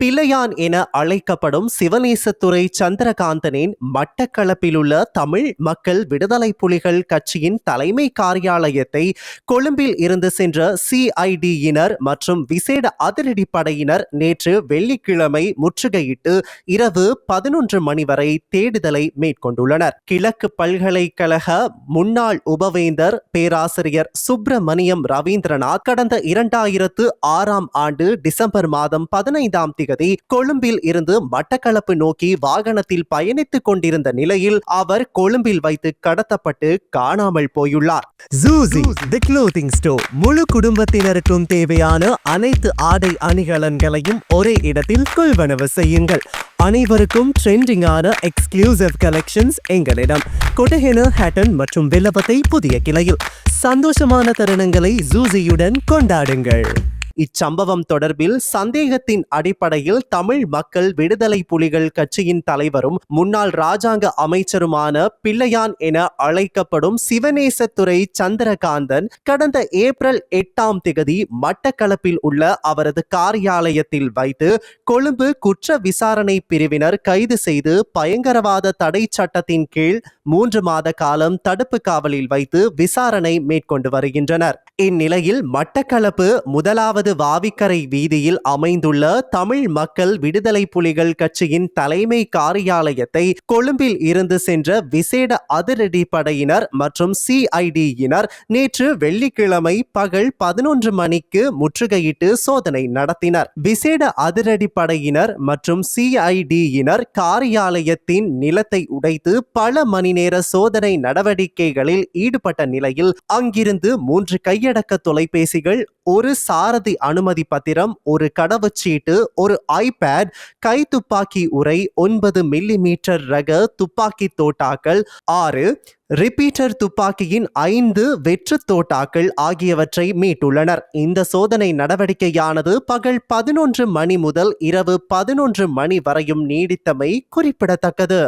பிள்ளையான் என அழைக்கப்படும் சிவநேசத்துறை சந்திரகாந்தனின் மட்டக்களப்பிலுள்ள தமிழ் மக்கள் விடுதலை புலிகள் கட்சியின் தலைமை காரியாலயத்தை கொழும்பில் இருந்து சென்ற சிஐடியினர் மற்றும் விசேட அதிரடிப்படையினர் நேற்று வெள்ளிக்கிழமை முற்றுகையிட்டு இரவு பதினொன்று மணி வரை தேடுதலை மேற்கொண்டுள்ளனர். கிழக்கு பல்கலைக்கழக முன்னாள் உபவேந்தர் பேராசிரியர் சுப்பிரமணியம் ரவீந்திரநாத் கடந்த இரண்டாயிரத்து ஆறாம் ஆண்டு டிசம்பர் மாதம் பதினைந்தாம் தேதி திகதி கொழும்பில் இருந்து மட்டக்களப்பு நோக்கி வாகனத்தில் பயணித்துக் கொண்டிருந்த நிலையில் அவர் கொழும்பில் வைத்து கடத்தப்பட்டு காணாமல் போயுள்ளார். ஜூசி தி க்ளோத்திங் ஸ்டோர் முழு குடும்பத்தினருக்கும் தேவையான அனைத்து ஆடை அணிகலன்களையும் ஒரே இடத்தில் கொள்வனவு செய்யுங்கள். அனைவருக்கும் ட்ரெண்டிங்கான எக்ஸ்க்ளூசிவ் கலெக்ஷன்ஸ் எங்களிடம். கொடஹென ஹேட்டன் மற்றும் வில்லபத்தை புதிய கிளையில். சந்தோஷமான தருணங்களை ஜூசியுடன் கொண்டாடுங்கள். இச்சம்பவம் தொடர்பில் சந்தேகத்தின் அடிப்படையில் தமிழ் மக்கள் விடுதலை புலிகள் கட்சியின் தலைவரும் முன்னாள் ராஜாங்க அமைச்சருமான பிள்ளையான் என அழைக்கப்படும் சிவநேசத்துறை சந்திரகாந்தன் கடந்த ஏப்ரல் எட்டாம் திகதி மட்டக்களப்பில் உள்ள அவரது காரியாலயத்தில் வைத்து கொழும்பு குற்ற விசாரணை பிரிவினர் கைது செய்து பயங்கரவாத தடை சட்டத்தின் கீழ் மூன்று மாத காலம் தடுப்பு காவலில் வைத்து விசாரணை மேற்கொண்டு வருகின்றனர். இந்நிலையில் மட்டக்களப்பு முதலாவது வாவிக்கரை வீதியில் அமைந்துள்ள தமிழ் மக்கள் விடுதலை புலிகள் கட்சியின் தலைமை காரியாலயத்தை கொழும்பில் இருந்து சென்ற விசேட அதிரடி படையினர் மற்றும் சிஐடியினர் நேற்று வெள்ளிக்கிழமை பகல் பதினொன்று மணிக்கு முற்றுகையிட்டு சோதனை நடத்தினர். விசேட அதிரடி படையினர் மற்றும் சிஐடியினர் காரியாலயத்தின் நிலத்தை உடைத்து பல மணி நேர சோதனை நடவடிக்கைகளில் ஈடுபட்ட நிலையில் அங்கிருந்து மூன்று கையடக்க தொலைபேசிகள் ஒரு சாரதி அனுமதி பத்திரம் ஒரு கடவுச்சீட்டு ஒரு ஐபேட் கை துப்பாக்கி உரை ஒன்பது மில்லி மீட்டர் ரக துப்பாக்கி தோட்டாக்கள் ஆறு ரிப்பீட்டர் துப்பாக்கியின் ஐந்து வெற்று தோட்டாக்கள் ஆகியவற்றை மீட்டுள்ளனர். இந்த சோதனை நடவடிக்கையானது பகல் பதினொன்று மணி முதல் இரவு பதினொன்று மணி வரையும் நீடித்தமை குறிப்பிடத்தக்கது.